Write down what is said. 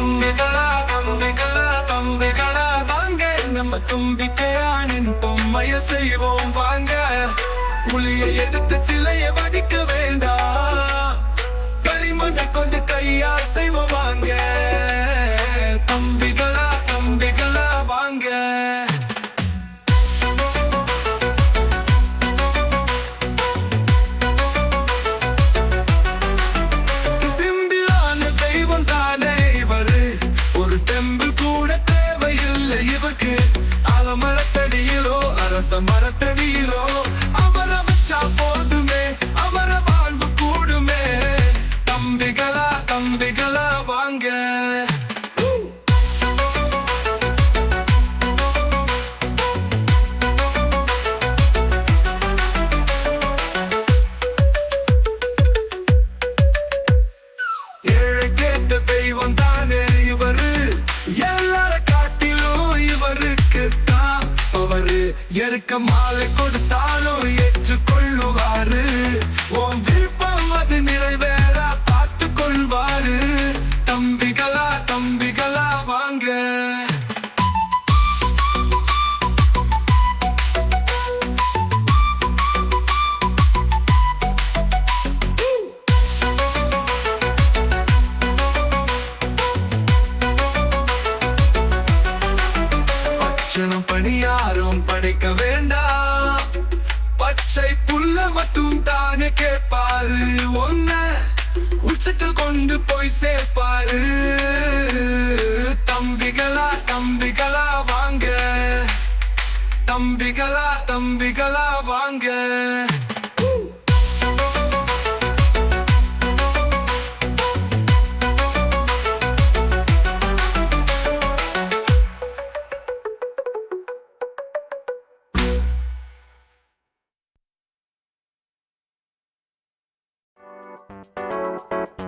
தம்பிகளா தம்பிகளா தம்பிகளா வாங்க. நம்ம தும்பிக்கையானின் பொம்மைய செய்வோம் வாங்க. புலியை எடுத்து சிலைய வடிக்க வேண்டாம். களிமண்ணை கொண்டு கையால் செய்வோம் வாங்க. தம்பி அரச எருக்க மாலை கொடுத்தாலும் ஏற்றுக்கொள்ளுவாரு. உன் விருப்பம் அது நிறைவேற பார்த்து கொள்வாரு தரிசனம் பணி யாரும் படைக்க வேண்டாம். பச்சை புல்ல மட்டும் தானே கேட்பாரு. ஒன்ன உச்சத்தில் கொண்டு போய் சேர்ப்பாரு. தம்பிகளா தம்பிகளா வாங்க. தம்பிகளா தம்பிகளா வாங்க. Música